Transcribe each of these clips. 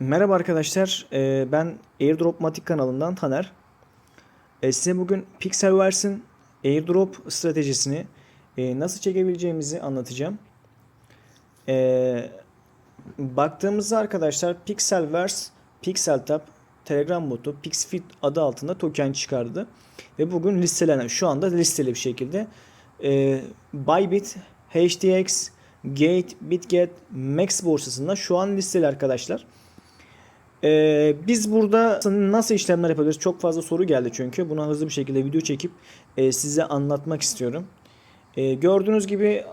Merhaba arkadaşlar, Ee, ben Airdropmatik kanalından Taner. Ee, Size bugün Pixelverse'in airdrop stratejisini e, nasıl çekebileceğimizi anlatacağım. Baktığımızda arkadaşlar Pixelverse, PixelTap, Telegram botu, Pixfit adı altında token çıkardı. Ve bugün listelenen, şu anda listeli bir şekilde e, Bybit, HTX, Gate, Bitget, Max borsasında şu an listeli arkadaşlar. Ee, biz burada nasıl işlemler yapıyoruz? Çok fazla soru geldi çünkü. Buna hızlı bir şekilde video çekip e, size anlatmak istiyorum. E, gördüğünüz gibi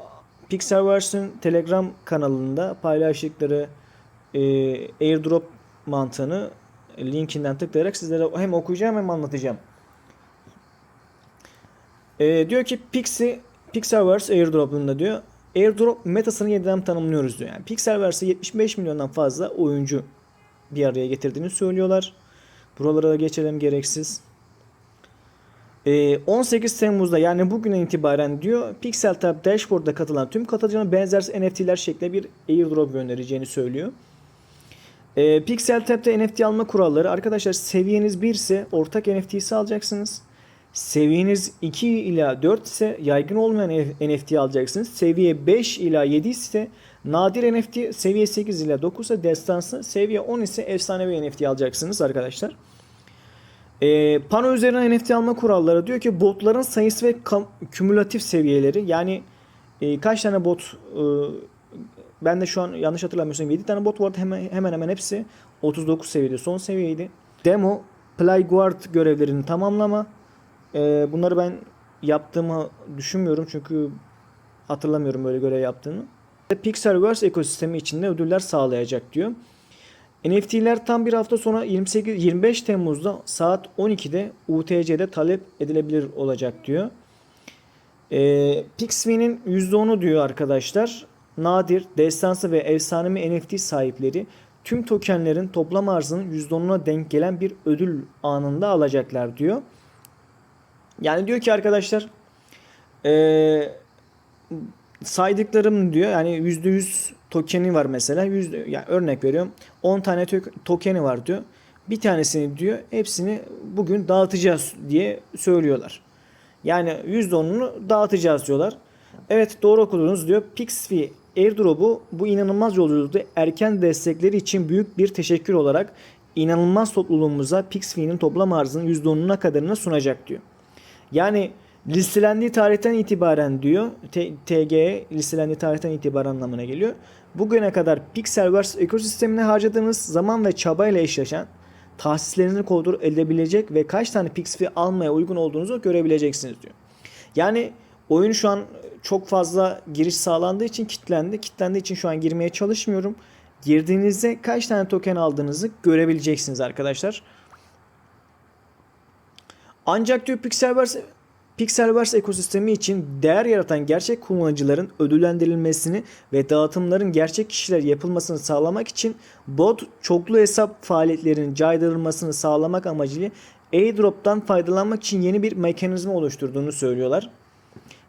Pixelverse'ün Telegram kanalında paylaştıkları e, airdrop mantığını linkinden tıklayarak sizlere hem okuyacağım hem anlatacağım. E, diyor ki Pixie, Pixelverse airdrop'unda diyor airdrop metasını yeniden tanımlıyoruz diyor. Yani Pixelverse 75 milyondan fazla oyuncu bir araya getirdiğini söylüyorlar. Buralara da geçelim gereksiz. Ee, 18 Temmuz'da yani bugüne itibaren diyor PixelTab Dashboard'da katılan tüm katılımcıların benzer NFT'ler şeklinde bir airdrop göndereceğini söylüyor. Ee, PixelTab'de NFT alma kuralları arkadaşlar seviyeniz 1 ise ortak NFT'si alacaksınız. Seviyeniz 2 ila 4 ise yaygın olmayan NFT alacaksınız. Seviye 5 ila 7 ise nadir NFT, seviye 8 ila 9 ise destansı, seviye 10 ise efsanevi NFT alacaksınız arkadaşlar. E, pano üzerine NFT alma kuralları diyor ki botların sayısı ve kümülatif seviyeleri yani e, kaç tane bot e, ben de şu an yanlış hatırlamıyorsam 7 tane bot vardı hemen hemen hemen hepsi 39 seviyede son seviyeydi. Demo, Playguard görevlerini tamamlama. E, bunları ben yaptığımı düşünmüyorum çünkü hatırlamıyorum böyle görev yaptığını. Pixelverse ekosistemi içinde ödüller sağlayacak diyor. NFT'ler tam bir hafta sonra 28 25 Temmuz'da saat 12'de UTC'de talep edilebilir olacak diyor. Ee, Pixvi'nin %10'u diyor arkadaşlar. Nadir, destansı ve efsanevi NFT sahipleri tüm tokenlerin toplam arzının %10'una denk gelen bir ödül anında alacaklar diyor. Yani diyor ki arkadaşlar ee, saydıklarım diyor yani %100 tokeni var mesela. Yüzde, yani örnek veriyorum 10 tane to- tokeni var diyor. Bir tanesini diyor hepsini bugün dağıtacağız diye söylüyorlar. Yani %10'unu dağıtacağız diyorlar. Evet doğru okudunuz diyor. Pixfy airdrop'u bu inanılmaz yolculukta erken destekleri için büyük bir teşekkür olarak inanılmaz topluluğumuza Pixfy'nin toplam arzının %10'una kadarını sunacak diyor. Yani listelendiği tarihten itibaren diyor T- TG'ye listelendiği tarihten itibaren anlamına geliyor. Bugüne kadar Pixelverse ekosistemine harcadığınız zaman ve çabayla eşleşen tahsislerinizi kontrol edebilecek ve kaç tane Pixfy almaya uygun olduğunuzu görebileceksiniz diyor. Yani oyun şu an çok fazla giriş sağlandığı için kilitlendi. Kilitlendiği için şu an girmeye çalışmıyorum. Girdiğinizde kaç tane token aldığınızı görebileceksiniz arkadaşlar. Ancak diyor Pixelverse Pixelverse ekosistemi için değer yaratan gerçek kullanıcıların ödüllendirilmesini ve dağıtımların gerçek kişiler yapılmasını sağlamak için bot çoklu hesap faaliyetlerinin caydırılmasını sağlamak amacıyla airdrop'tan faydalanmak için yeni bir mekanizma oluşturduğunu söylüyorlar.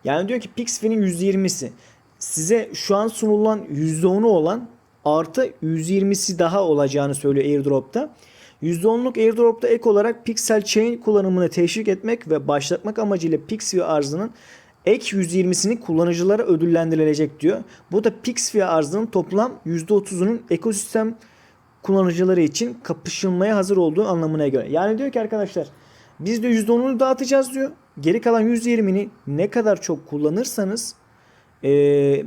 Yani diyor ki Pixfy'nin %20'si size şu an sunulan %10'u olan artı %20'si daha olacağını söylüyor airdrop'ta. %10'luk airdrop'ta ek olarak Pixel Chain kullanımını teşvik etmek ve başlatmak amacıyla Pixfy arzının ek %20'sini kullanıcılara ödüllendirilecek diyor. Bu da Pixfy arzının toplam %30'unun ekosistem kullanıcıları için kapışılmaya hazır olduğu anlamına göre. Yani diyor ki arkadaşlar biz de %10'unu dağıtacağız diyor. Geri kalan %20'ni ne kadar çok kullanırsanız e,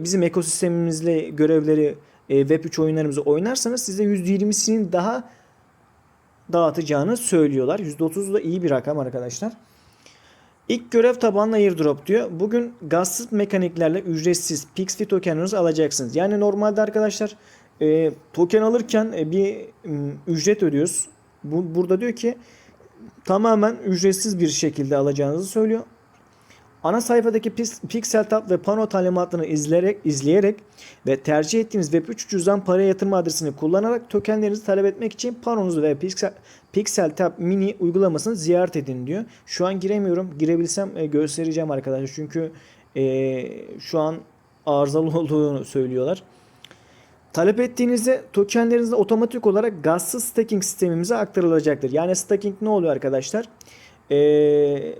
bizim ekosistemimizle görevleri e, Web3 oyunlarımızı oynarsanız size %20'sinin daha dağıtacağını söylüyorlar. %30 da iyi bir rakam arkadaşlar. İlk görev tabanlı airdrop diyor. Bugün gazsız mekaniklerle ücretsiz Pixfy tokeninizi alacaksınız. Yani normalde arkadaşlar e, token alırken e, bir m, ücret ödüyoruz. Bu, burada diyor ki tamamen ücretsiz bir şekilde alacağınızı söylüyor. Ana sayfadaki Pix- Pixel Tab ve pano talimatlarını izleyerek, izleyerek ve tercih ettiğiniz Web3 cüzdan para yatırma adresini kullanarak tokenlerinizi talep etmek için panonuzu ve Pixel, Pixel Tab mini uygulamasını ziyaret edin diyor. Şu an giremiyorum. Girebilsem e, göstereceğim arkadaşlar. Çünkü e, şu an arızalı olduğunu söylüyorlar. Talep ettiğinizde tokenleriniz otomatik olarak gazsız staking sistemimize aktarılacaktır. Yani staking ne oluyor arkadaşlar? Ee,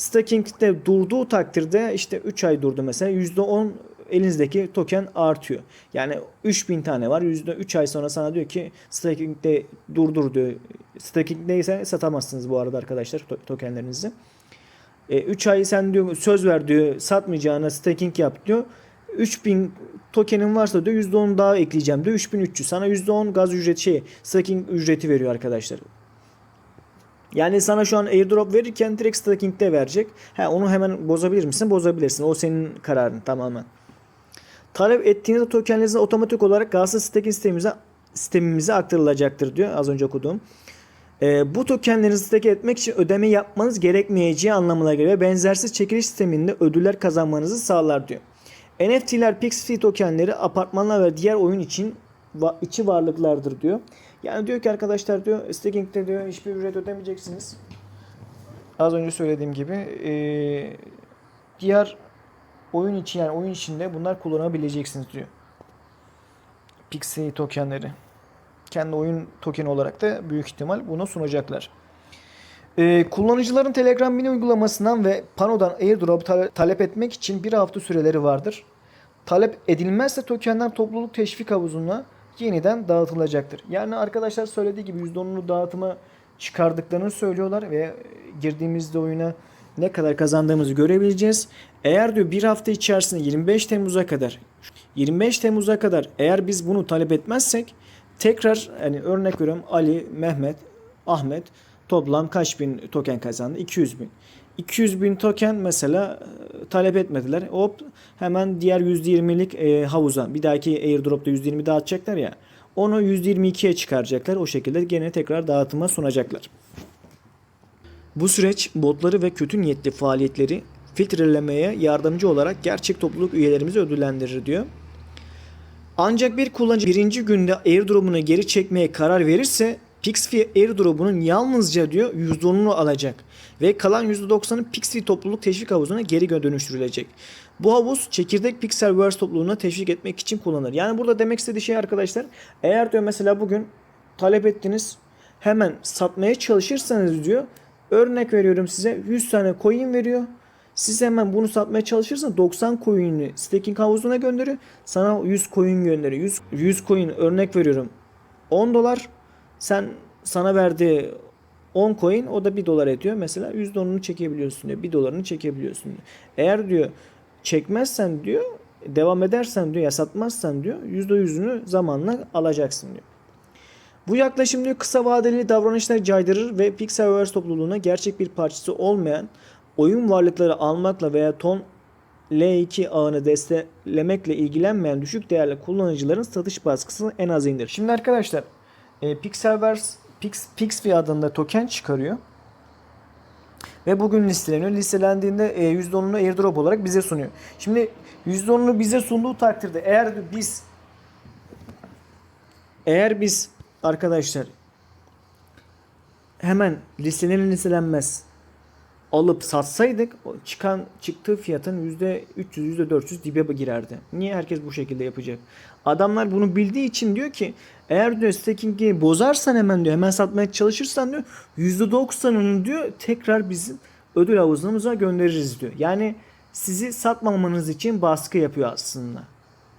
staking'de durduğu takdirde işte 3 ay durdu mesela %10 elinizdeki token artıyor. Yani 3000 tane var. %3 ay sonra sana diyor ki staking'de durdur diyor. Staking'deyse satamazsınız bu arada arkadaşlar to- tokenlerinizi. 3 ay sen diyor söz ver diyor satmayacağına staking yap diyor. 3000 tokenin varsa diyor %10 daha ekleyeceğim diyor. 3300 sana %10 gaz ücreti şey staking ücreti veriyor arkadaşlar. Yani sana şu an airdrop verirken direkt staking'de verecek. Ha, onu hemen bozabilir misin? Bozabilirsin. O senin kararın tamamen. Talep ettiğinizde tokenleriniz otomatik olarak gazsız staking sistemimize, sistemimize aktarılacaktır diyor az önce okuduğum. Ee, bu tokenlerinizi stake etmek için ödeme yapmanız gerekmeyeceği anlamına geliyor. Benzersiz çekiliş sisteminde ödüller kazanmanızı sağlar diyor. NFT'ler, Pixie tokenleri apartmanlar ve diğer oyun için içi varlıklardır diyor. Yani diyor ki arkadaşlar diyor staking'de diyor hiçbir ücret ödemeyeceksiniz. Az önce söylediğim gibi ee, diğer oyun için yani oyun içinde bunlar kullanabileceksiniz diyor. Pixie tokenleri. Kendi oyun tokeni olarak da büyük ihtimal bunu sunacaklar. Ee, kullanıcıların Telegram mini uygulamasından ve Pano'dan airdrop tale- talep etmek için bir hafta süreleri vardır. Talep edilmezse tokenler topluluk teşvik havuzuna yeniden dağıtılacaktır. Yani arkadaşlar söylediği gibi %10'unu dağıtıma çıkardıklarını söylüyorlar ve girdiğimizde oyuna ne kadar kazandığımızı görebileceğiz. Eğer diyor bir hafta içerisinde 25 Temmuz'a kadar 25 Temmuz'a kadar eğer biz bunu talep etmezsek tekrar hani örnek veriyorum Ali, Mehmet, Ahmet toplam kaç bin token kazandı? 200 bin. 200 bin token mesela e, talep etmediler. Hop hemen diğer %20'lik e, havuza bir dahaki airdrop'ta %20 dağıtacaklar ya. Onu %22'ye çıkaracaklar. O şekilde gene tekrar dağıtıma sunacaklar. Bu süreç botları ve kötü niyetli faaliyetleri filtrelemeye yardımcı olarak gerçek topluluk üyelerimizi ödüllendirir diyor. Ancak bir kullanıcı birinci günde airdrop'unu geri çekmeye karar verirse Pixfy airdrop'unun yalnızca diyor %10'unu alacak ve kalan %90'ı Pixfy topluluk teşvik havuzuna geri dönüştürülecek. Bu havuz çekirdek Pixelverse topluluğuna teşvik etmek için kullanılır. Yani burada demek istediği şey arkadaşlar eğer diyor mesela bugün talep ettiniz hemen satmaya çalışırsanız diyor örnek veriyorum size 100 tane coin veriyor. Siz hemen bunu satmaya çalışırsanız 90 coin'i staking havuzuna gönderiyor. Sana 100 coin gönderiyor. 100, 100 coin örnek veriyorum 10 dolar. Sen sana verdiği 10 coin o da 1 dolar ediyor. Mesela %10'unu çekebiliyorsun diyor. 1 dolarını çekebiliyorsun diyor. Eğer diyor çekmezsen diyor devam edersen diyor ya satmazsan diyor %100'ünü zamanla alacaksın diyor. Bu yaklaşım diyor kısa vadeli davranışları caydırır ve Pixelverse topluluğuna gerçek bir parçası olmayan oyun varlıkları almakla veya ton L2 ağını desteklemekle ilgilenmeyen düşük değerli kullanıcıların satış baskısını en az indir. Şimdi arkadaşlar e, Pixelverse Pix, Pixfy adında token çıkarıyor. Ve bugün listeleniyor. Listelendiğinde e, %10'unu airdrop olarak bize sunuyor. Şimdi %10'unu bize sunduğu takdirde eğer biz eğer biz arkadaşlar hemen listelenir listelenmez alıp satsaydık çıkan çıktığı fiyatın %300 %400 dibe girerdi. Niye herkes bu şekilde yapacak? Adamlar bunu bildiği için diyor ki eğer diyor staking'i bozarsan hemen diyor hemen satmaya çalışırsan diyor %90'ını diyor tekrar bizim ödül havuzumuza göndeririz diyor. Yani sizi satmamanız için baskı yapıyor aslında.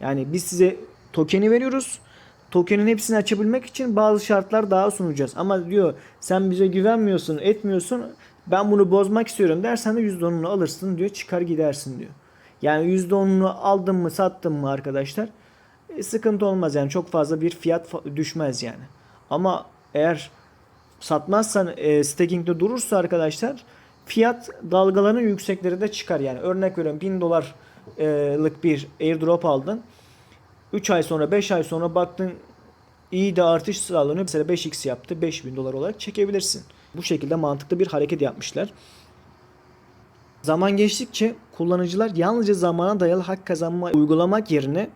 Yani biz size tokeni veriyoruz. Tokenin hepsini açabilmek için bazı şartlar daha sunacağız. Ama diyor sen bize güvenmiyorsun, etmiyorsun. Ben bunu bozmak istiyorum dersen de %10'unu alırsın diyor. Çıkar gidersin diyor. Yani %10'unu aldın mı sattın mı arkadaşlar e, sıkıntı olmaz yani çok fazla bir fiyat düşmez yani. Ama eğer satmazsan e, staking'de durursa arkadaşlar fiyat dalgalarının yüksekleri de çıkar yani. Örnek veriyorum 1000 dolarlık bir airdrop aldın. 3 ay sonra 5 ay sonra baktın iyi de artış sağlanıyor. Mesela 5x yaptı 5000 dolar olarak çekebilirsin. Bu şekilde mantıklı bir hareket yapmışlar. Zaman geçtikçe kullanıcılar yalnızca zamana dayalı hak kazanma uygulamak yerine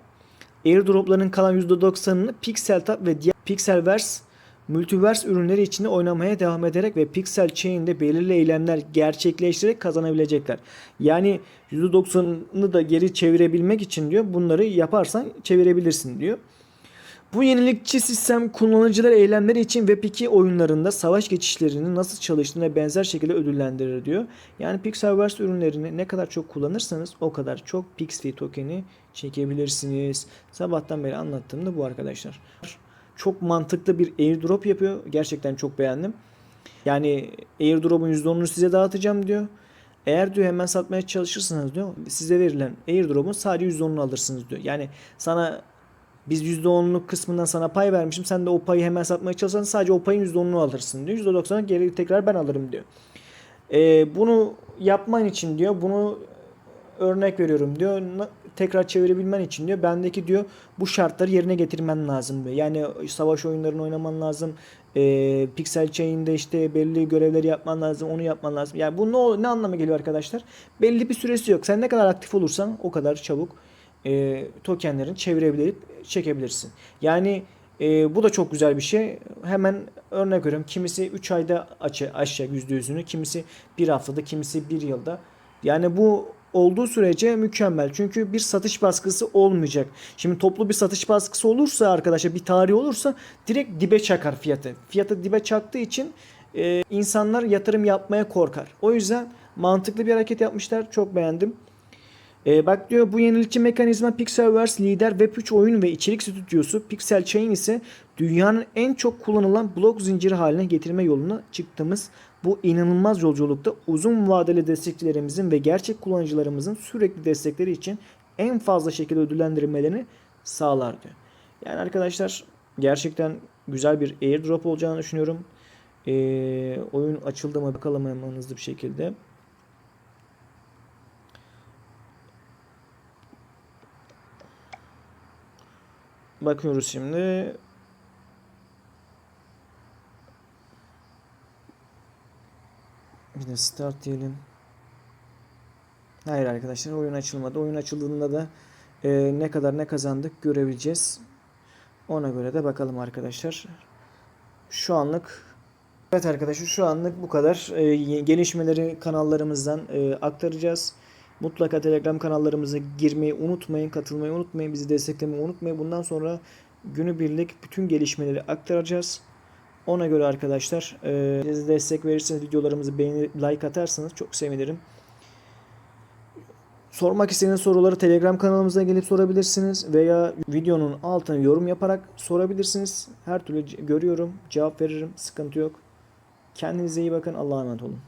airdropların kalan %90'ını Pixel Tab ve diğer Pixelverse Multiverse ürünleri içinde oynamaya devam ederek ve Pixel Chain'de belirli eylemler gerçekleştirerek kazanabilecekler. Yani %90'ını da geri çevirebilmek için diyor bunları yaparsan çevirebilirsin diyor. Bu yenilikçi sistem kullanıcılar eylemleri için Web2 oyunlarında savaş geçişlerinin nasıl çalıştığına benzer şekilde ödüllendirir diyor. Yani Pixelverse ürünlerini ne kadar çok kullanırsanız o kadar çok Pixfy tokeni çekebilirsiniz. Sabahtan beri anlattığım da bu arkadaşlar. Çok mantıklı bir airdrop yapıyor. Gerçekten çok beğendim. Yani airdrop'un %10'unu size dağıtacağım diyor. Eğer diyor hemen satmaya çalışırsanız diyor size verilen airdrop'un sadece %10'unu alırsınız diyor. Yani sana biz %10'luk kısmından sana pay vermişim. Sen de o payı hemen satmaya çalışsan sadece o payın %10'unu alırsın diyor. %90'ı geri tekrar ben alırım diyor. Ee, bunu yapman için diyor bunu örnek veriyorum diyor. Tekrar çevirebilmen için diyor. Bendeki diyor bu şartları yerine getirmen lazım diyor. Yani savaş oyunlarını oynaman lazım. Ee, Pixel Chain'de işte belli görevleri yapman lazım. Onu yapman lazım. Yani bu ne, ne anlama geliyor arkadaşlar? Belli bir süresi yok. Sen ne kadar aktif olursan o kadar çabuk e, tokenlerini çevirebilip çekebilirsin. Yani e, bu da çok güzel bir şey. Hemen örnek veriyorum. Kimisi 3 ayda açı, aşağı %100'ünü, kimisi 1 haftada, kimisi 1 yılda. Yani bu olduğu sürece mükemmel. Çünkü bir satış baskısı olmayacak. Şimdi toplu bir satış baskısı olursa arkadaşlar bir tarih olursa direkt dibe çakar fiyatı. Fiyatı dibe çaktığı için e, insanlar yatırım yapmaya korkar. O yüzden mantıklı bir hareket yapmışlar. Çok beğendim. Ee, bak diyor bu yenilikçi mekanizma Pixelverse lider Web3 oyun ve içerik stüdyosu Pixel Chain ise dünyanın en çok kullanılan blok zinciri haline getirme yoluna çıktığımız bu inanılmaz yolculukta uzun vadeli destekçilerimizin ve gerçek kullanıcılarımızın sürekli destekleri için en fazla şekilde ödüllendirmelerini sağlar diyor. Yani arkadaşlar gerçekten güzel bir airdrop olacağını düşünüyorum. Ee, oyun açıldı mı bakalım hızlı bir şekilde. Bakıyoruz şimdi. Bir de start diyelim. Hayır arkadaşlar oyun açılmadı. Oyun açıldığında da e, ne kadar ne kazandık görebileceğiz. Ona göre de bakalım arkadaşlar. Şu anlık Evet arkadaşlar şu anlık bu kadar. E, gelişmeleri kanallarımızdan e, aktaracağız. Mutlaka Telegram kanallarımıza girmeyi unutmayın, katılmayı unutmayın, bizi desteklemeyi unutmayın. Bundan sonra günübirlik bütün gelişmeleri aktaracağız. Ona göre arkadaşlar e, siz destek verirseniz videolarımızı beğenir, like atarsanız çok sevinirim. Sormak istediğiniz soruları Telegram kanalımıza gelip sorabilirsiniz veya videonun altına yorum yaparak sorabilirsiniz. Her türlü görüyorum, cevap veririm, sıkıntı yok. Kendinize iyi bakın, Allah'a emanet olun.